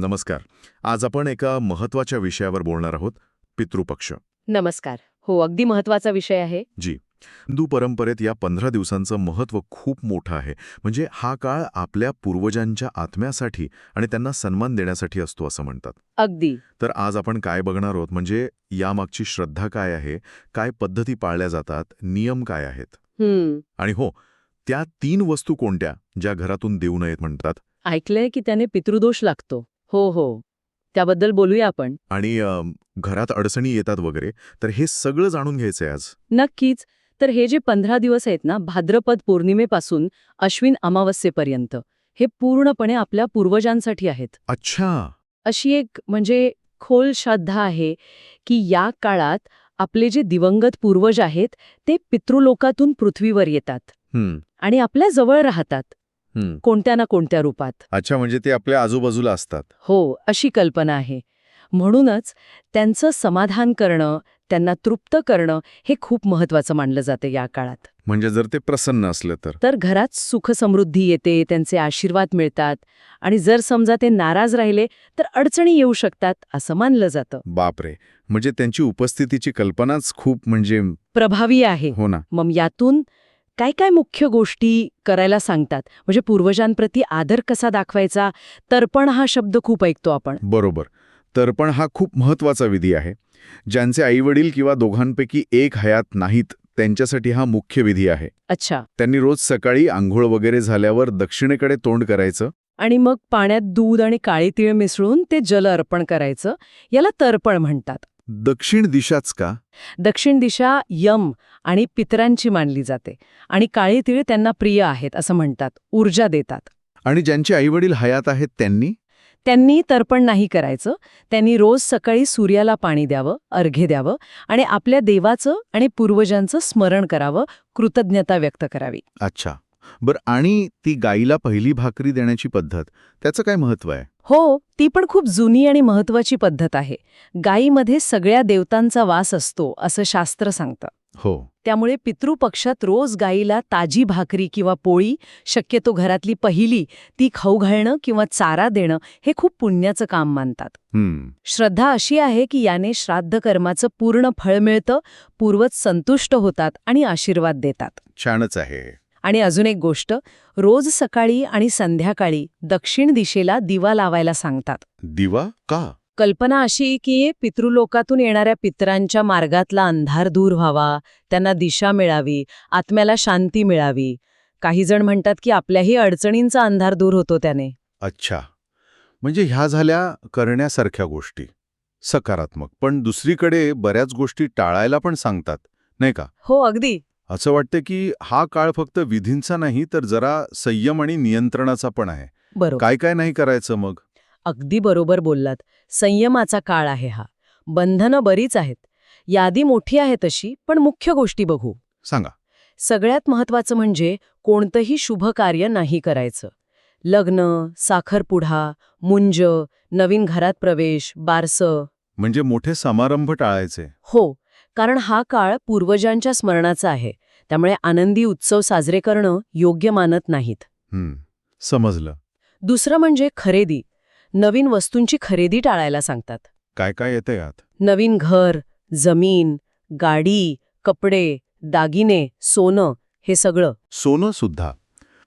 नमस्कार. आज आपण एका महत्त्वाच्या विषयावर बोलणार आहोत पितृपक्ष. नमस्कार. हो अगदी महत्त्वाचा विषय आहे. जी. हिंदू परंपरेत या पंधरा दिवसांचं महत्त्व खूप मोठं आहे. म्हणजे हा काळ आपल्या पूर्वजांच्या आत्म्यासाठी आणि त्यांना सन्मान देण्यासाठी असतो असं म्हणतात. अगदी. तर आज आपण काय बघणार आहोत? म्हणजे यामागची श्रद्धा काय आहे? काय पद्धती पाळल्या जातात? नियम काय आहेत? हम्म. आणि हो त्या तीन वस्तू कोणत्या ज्या घरातून देऊ नयेत म्हणतात? ऐकलंय की त्याने पितृदोष लागतो. हो हो. त्याबद्दल बोलूया आपण. आणि घरात अडचणी येतात वगैरे तर हे सगळं जाणून घ्यायचंय आज. नक्कीच. तर हे जे पंधरा दिवस आहेत ना भाद्रपद पौर्णिमेपासून अश्विन अमावस्येपर्यंत हे पूर्णपणे आपल्या पूर्वजांसाठी आहेत. अच्छा. अशी एक म्हणजे खोल श्रद्धा आहे की या काळात आपले जे दिवंगत पूर्वज आहेत ते पितृलोकातून पृथ्वीवर येतात. आणि आपल्या जवळ राहतात. कोणत्या ना कोणत्या रूपात. अच्छा म्हणजे ते आपल्या आजूबाजूला असतात. हो अशी कल्पना आहे. म्हणूनच त्यांचं समाधान करणं त्यांना तृप्त करणं हे खूप महत्वाचं मानलं जातं या काळात. म्हणजे जर ते प्रसन्न असले तर? तर घरात सुख समृद्धी येते त्यांचे आशीर्वाद मिळतात आणि जर समजा ते नाराज राहिले तर अडचणी येऊ शकतात असं मानलं जातं. बापरे! म्हणजे त्यांची उपस्थितीची कल्पनाच खूप म्हणजे प्रभावी आहे. हो ना. मग यातून काय काय मुख्य गोष्टी करायला सांगतात? म्हणजे पूर्वजांप्रती आदर कसा दाखवायचा? तर्पण हा शब्द खूप ऐकतो आपण. बरोबर. तर्पण हा खूप महत्त्वाचा विधी आहे. ज्यांचे आईवडील किंवा दोघांपैकी एक हयात नाहीत त्यांच्यासाठी हा मुख्य विधी आहे. अच्छा. त्यांनी रोज सकाळी आंघोळ वगैरे झाल्यावर दक्षिणेकडे तोंड करायचं. आणि मग पाण्यात दूध आणि काळी तीळ मिसळून ते जल अर्पण करायचं. याला तर्पण म्हणतात. दक्षिण दिशाच का? दक्षिण दिशा यम आणि पितरांची मानली जाते आणि काळी तीळ त्यांना प्रिय आहेत असं म्हणतात. ऊर्जा देतात. आणि ज्यांचे आईवडील हयात आहेत त्यांनी? त्यांनी तर्पण नाही करायचं. त्यांनी रोज सकाळी सूर्याला पाणी द्यावं अर्घ्य द्यावं आणि आपल्या देवाचं आणि पूर्वजांचं स्मरण करावं कृतज्ञता व्यक्त करावी. अच्छा. बर आणि ती गाईला पहिली भाकरी देण्याची पद्धत त्याचं काय महत्त्व आहे? हो ती पण खूप जुनी आणि महत्वाची पद्धत आहे. गायीमध्ये सगळ्या देवतांचा वास असतो असं शास्त्र सांगतं. हो. त्यामुळे पितृपक्षात रोज गाईला ताजी भाकरी किंवा पोळी शक्यतो घरातली पहिली ती खाऊ घालणं किंवा चारा देणं हे खूप पुण्याचं काम मानतात. श्रद्धा अशी आहे की याने श्राद्ध कर्माचं पूर्ण फळ मिळतं पूर्वज संतुष्ट होतात आणि आशीर्वाद देतात. छानच आहे. आणि अजून एक गोष्ट रोज सकाळी आणि संध्याकाळी दक्षिण दिशेला दिवा लावायला सांगतात. दिवा का? कल्पना अशी की पितृलोकातून येणाऱ्या पितरांच्या मार्गातला अंधार दूर व्हावा त्यांना दिशा मिळावी आत्म्याला शांती मिळावी. काही जण म्हणतात की आपल्याही अडचणींचा अंधार दूर होतो त्याने. अच्छा. म्हणजे ह्या झाल्या करण्यासारख्या गोष्टी. सकारात्मक. पण दुसरीकडे बऱ्याच गोष्टी टाळायला पण सांगतात नाही का? हो अगदी. असं वाटतं की हा काळ फक्त विधींचा नाही तर जरा संयम आणि नियंत्रणाचा पण आहे. काय काय नाही करायचं मग? अगदी बरोबर बोललात. संयमाचा काळ आहे हा. बंधनं बरीच आहेत. यादी मोठी आहे तशी पण मुख्य गोष्टी बघू. सांगा. सगळ्यात महत्वाचं म्हणजे कोणतंही शुभ कार्य नाही करायचं. लग्न साखरपुडा मुंज नवीन घरात प्रवेश बारसं. म्हणजे मोठे समारंभ टाळायचे. हो कारण हा काळ पूर्वजांच्या स्मरणाचा आहे. त्यामुळे आनंदी उत्सव साजरे करणं योग्य मानत नाहीत. समजलं. दुसरं म्हणजे खरेदी. नवीन वस्तूंची खरेदी टाळायला सांगतात. काय काय येतं यात? नवीन घर जमीन गाडी कपडे दागिने सोनं हे सगळं. सोनं सुद्धा.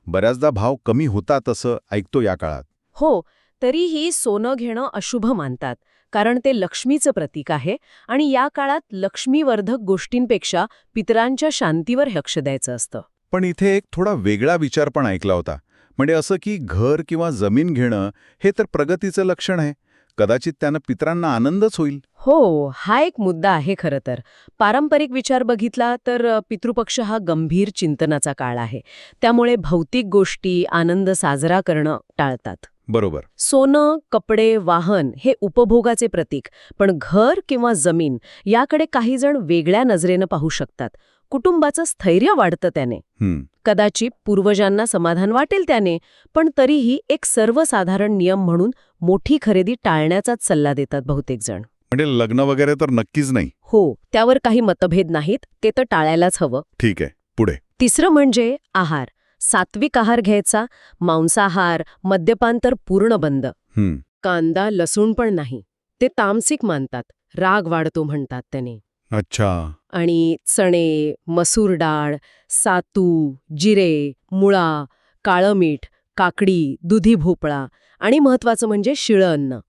बऱ्याचदा भाव कमी होतात असं ऐकतो या काळात. हो तरीही सोनं घेणं अशुभ मानतात. कारण ते लक्ष्मीचं प्रतीक आहे आणि या काळात लक्ष्मीवर्धक गोष्टींपेक्षा पितरांच्या शांतीवर लक्ष द्यायचं असतं. पण इथे एक थोडा वेगळा विचार पण ऐकला होता. म्हणजे असं की घर किंवा जमीन घेणं हे तर प्रगतीचं लक्षण आहे. कदाचित त्यानं पितरांना आनंदच होईल. हो हा एक मुद्दा आहे खरं तर. पारंपरिक विचार बघितला तर पितृपक्ष हा गंभीर चिंतनाचा काळ आहे. त्यामुळे भौतिक गोष्टी आनंद साजरा करणं टाळतात. बरोबर. सोनं कपडे वाहन हे उपभोगाचे प्रतीक पण घर किंवा जमीन याकडे काही जण वेगळ्या नजरेनं पाहू शकतात. कुटुंबाचं स्थैर्य वाढतं त्याने. कदाचित पूर्वजांना समाधान वाटेल त्याने पण तरीही एक सर्वसाधारण नियम म्हणून मोठी खरेदी टाळण्याचाच सल्ला देतात बहुतेक जण. म्हणजे लग्न वगैरे तर नक्कीच नाही. हो त्यावर काही मतभेद नाहीत ते तर टाळायलाच हवं. ठीक आहे पुढे. तिसरं म्हणजे आहार. सात्विक आहार घ्यायचा मांसाहार मद्यपान तर पूर्ण बंद. कांदा लसूण पण नाही. ते तामसिक मानतात. राग वाढतो म्हणतात त्याने. अच्छा. आणि चणे मसूर डाळ सातू जिरे मुळा काळं मीठ काकडी दुधी भोपळा आणि महत्वाचं म्हणजे शिळं अन्न.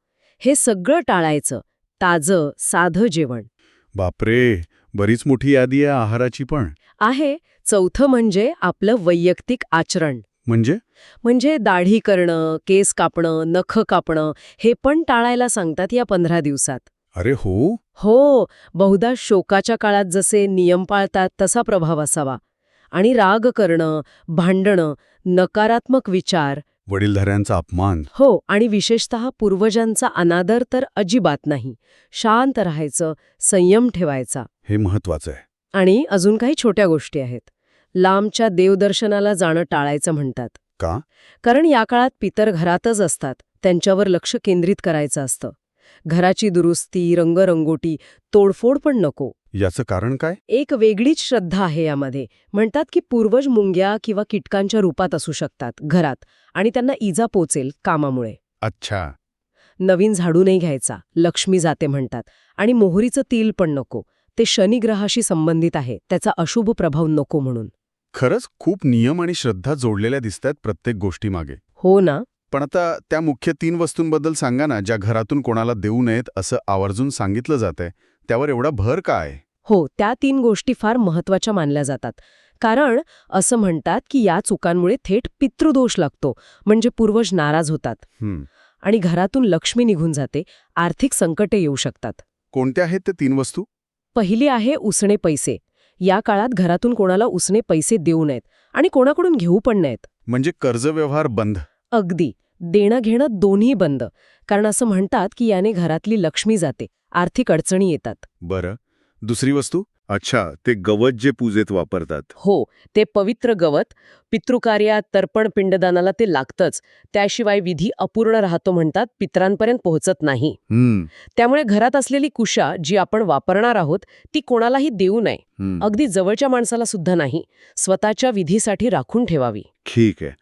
हे सगळं टाळायचं. ताजं साधं जेवण. बापरे! बरीच मोठी यादी आहे आहाराची पण. आहे चौथं म्हणजे आपलं वैयक्तिक आचरण. म्हणजे? म्हणजे दाढी करणं केस कापणं नख कापणं हे पण टाळायला सांगतात या पंधरा दिवसात. अरे हो? हो बहुधा शोकाच्या काळात जसे नियम पाळतात तसा प्रभाव असावा. आणि राग करणं भांडणं नकारात्मक विचार. वडीलधाऱ्यांचा अपमान. हो आणि विशेषतः पूर्वजांचा अनादर तर अजिबात नाही. शांत राहायचं संयम ठेवायचा. हे महत्वाचं आहे. आणि अजून काही छोट्या गोष्टी आहेत. लांबच्या देवदर्शनाला जाणं टाळायचं म्हणतात. का? कारण या काळात पितर घरातच असतात. त्यांच्यावर लक्ष केंद्रित करायचं असतं. घराची दुरुस्ती रंगरंगोटी तोडफोड पण नको. याचं कारण काय? एक वेगळीच श्रद्धा आहे यामध्ये. म्हणतात की पूर्वज मुंग्या किंवा कीटकांच्या रूपात असू शकतात घरात. आणि त्यांना इजा पोचेल कामामुळे. अच्छा. नवीन झाडू नाही घ्यायचा. लक्ष्मी जाते म्हणतात. आणि मोहरीचं तेल पण नको. ते शनिग्रहाशी संबंधित आहे त्याचा अशुभ प्रभाव नको म्हणून. खरंच खूप नियम आणि श्रद्धा जोडलेल्या दिसतात प्रत्येक गोष्टीमागे. हो ना? पण आता त्या मुख्य तीन वस्तूंबद्दल सांगा ना ज्या घरातून कोणाला देऊ नयेत असं आवर्जून सांगितलं जातंय त्यावर एवढा भर काय हो त्या तीन गोष्टी फार महत्त्वाच्या मानल्या जातात. कारण असं म्हणतात की या चुकांमुळे थेट पितृदोष लागतो म्हणजे पूर्वज नाराज होतात. आणि घरातून लक्ष्मी निघून जाते आर्थिक संकटे येऊ शकतात. कोणत्या आहेत त्या तीन वस्तू? पहिली आहे उसणे पैसे. या काळात घरातून कोणाला उसणे पैसे देऊ नयेत आणि कोणाकडून घेऊ पण नयेत. म्हणजे कर्ज व्यवहार बंद. अगदी. देणं घेणं दोन्ही बंद. कारण असं म्हणतात की याने घरातली लक्ष्मी जाते. आर्थिक अडचणी येतात. बरं. दुसरी वस्तू? अच्छा ते गवत जे पूजेत वापरतात. हो ते पवित्र गवत पितृकार्यात तर्पण पिंडदानाला ते लागतंच. त्याशिवाय विधी अपूर्ण राहतो म्हणतात पितरांपर्यंत पोहोचत नाही. त्यामुळे घरात असलेली कुशा जी आपण वापरणार आहोत ती कोणालाही देऊ नये. अगदी जवळच्या माणसाला सुद्धा नाही स्वतःच्या विधीसाठी राखून ठेवावी. ठीक आहे.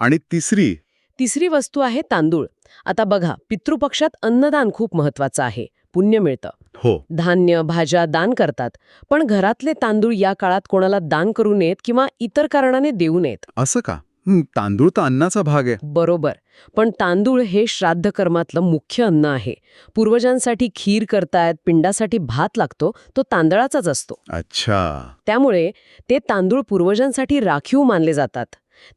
आणि तिसरी? तिसरी वस्तू आहे तांदूळ. आता बघा पितृपक्षात अन्नदान खूप महत्वाचं आहे. पुण्य मिळतं. हो. धान्य भाज्या दान करतात पण घरातले तांदूळ या काळात कोणाला दान करू नयेत किंवा इतर कारणाने देऊ नयेत. असं का? तांदूळ तर अन्नाचा भाग आहे. बरोबर. पण तांदूळ हे श्राद्ध कर्मातलं मुख्य अन्न आहे. पूर्वजांसाठी खीर करतायत पिंडासाठी भात लागतो तो तांदळाचाच असतो. अच्छा. त्यामुळे ते तांदूळ पूर्वजांसाठी राखीव मानले जातात.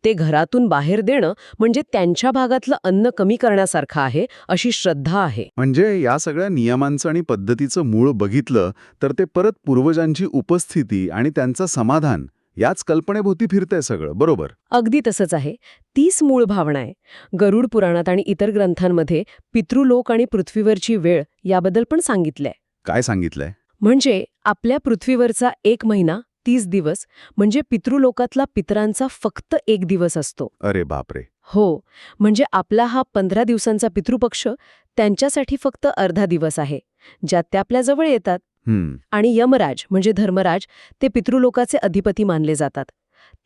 ते घरातून बाहेर देणं म्हणजे त्यांच्या भागातलं अन्न कमी करण्यासारखं आहे अशी श्रद्धा आहे. म्हणजे या सगळ्या नियमांचं आणि पद्धतीचं मूळ बघितलं तर ते परत पूर्वजांची उपस्थिती आणि त्यांचं समाधान याच कल्पनेभोवती फिरतंय सगळं बरोबर? अगदी तसंच आहे. तीच मूळ भावना आहे. गरुड पुराणात आणि इतर ग्रंथांमध्ये पितृलोक आणि पृथ्वीवरची वेळ याबद्दल पण सांगितलंय. काय सांगितलंय? म्हणजे आपल्या पृथ्वीवरचा एक महिना तीस दिवस म्हणजे पितृलोकातला पितरांचा फक्त एक दिवस असतो. अरे बापरे. हो म्हणजे आपला हा पंधरा दिवसांचा पितृपक्ष त्यांच्यासाठी फक्त अर्धा दिवस आहे ज्यात ते आपल्या जवळ येतात. आणि यमराज म्हणजे धर्मराज ते पितृलोकाचे अधिपती मानले जातात.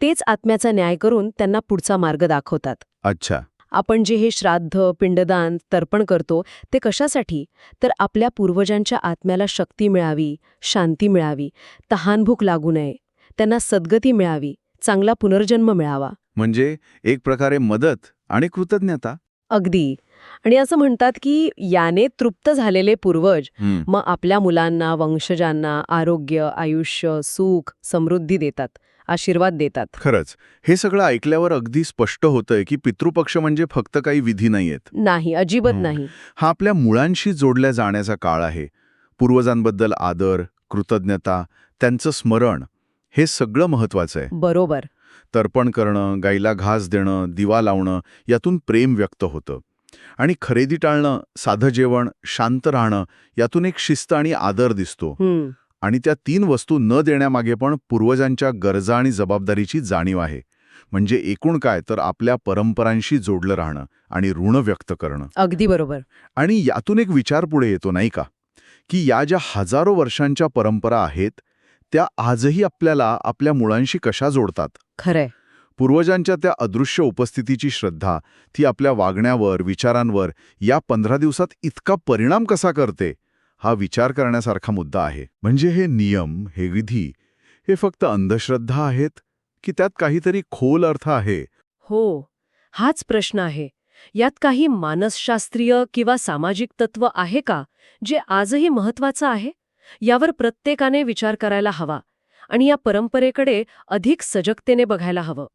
तेच आत्म्याचा न्याय करून त्यांना पुढचा मार्ग दाखवतात. अच्छा. आपण जे हे श्राद्ध पिंडदान तर्पण करतो ते कशासाठी? तर आपल्या पूर्वजांच्या आत्म्याला शक्ती मिळावी शांती मिळावी तहानभूक लागू नये त्यांना सद्गती मिळावी चांगला पुनर्जन्म मिळावा. म्हणजे एक प्रकारे मदत आणि कृतज्ञता? अगदी. आणि असं म्हणतात की याने तृप्त झालेले पूर्वज मग आपल्या मुलांना वंशजांना आरोग्य आयुष्य सुख समृद्धी देतात आशीर्वाद देतात. खरंच. हे सगळं ऐकल्यावर अगदी स्पष्ट होतंय की पितृपक्ष म्हणजे फक्त काही विधी नाहीयेत. नाही अजिबात. नाही. हा आपल्या मुळांशी जोडल्या जाण्याचा काळ आहे. पूर्वजांबद्दल आदर कृतज्ञता त्यांचं स्मरण हे सगळं महत्वाचं आहे. बरोबर. तर्पण करणं गाईला घास देणं दिवा लावणं यातून प्रेम व्यक्त होतं. आणि खरेदी टाळणं साधं जेवण शांत राहणं यातून एक शिस्त आणि आदर दिसतो. आणि त्या तीन वस्तू न देण्यामागे पण पूर्वजांच्या गरजा आणि जबाबदारीची जाणीव आहे. म्हणजे एकूण काय? तर आपल्या परंपरांशी जोडलं राहणं आणि ऋण व्यक्त करणं. अगदी बरोबर. आणि यातून एक विचार पुढे येतो नाही का? की या ज्या हजारो वर्षांच्या परंपरा आहेत त्या आजही आपल्याला आपल्या मुळांशी कशा जोडतात? खरंय. पूर्वजांच्या त्या अदृश्य उपस्थितीची श्रद्धा ती आपल्या वागण्यावर विचारांवर या पंधरा दिवसात इतका परिणाम कसा करते? हा विचार करण्यासारखा मुद्दा आहे. म्हणजे हे नियम हे विधी हे फक्त अंधश्रद्धा आहेत? की त्यात काहीतरी खोल अर्थ आहे? हो हाच प्रश्न आहे. यात काही मानसशास्त्रीय किंवा सामाजिक तत्व आहे का जे आजही महत्वाचं आहे? यावर प्रत्येकाने विचार करायला हवा आणि या परंपरेकडे अधिक सजगतेने बघायला हवं.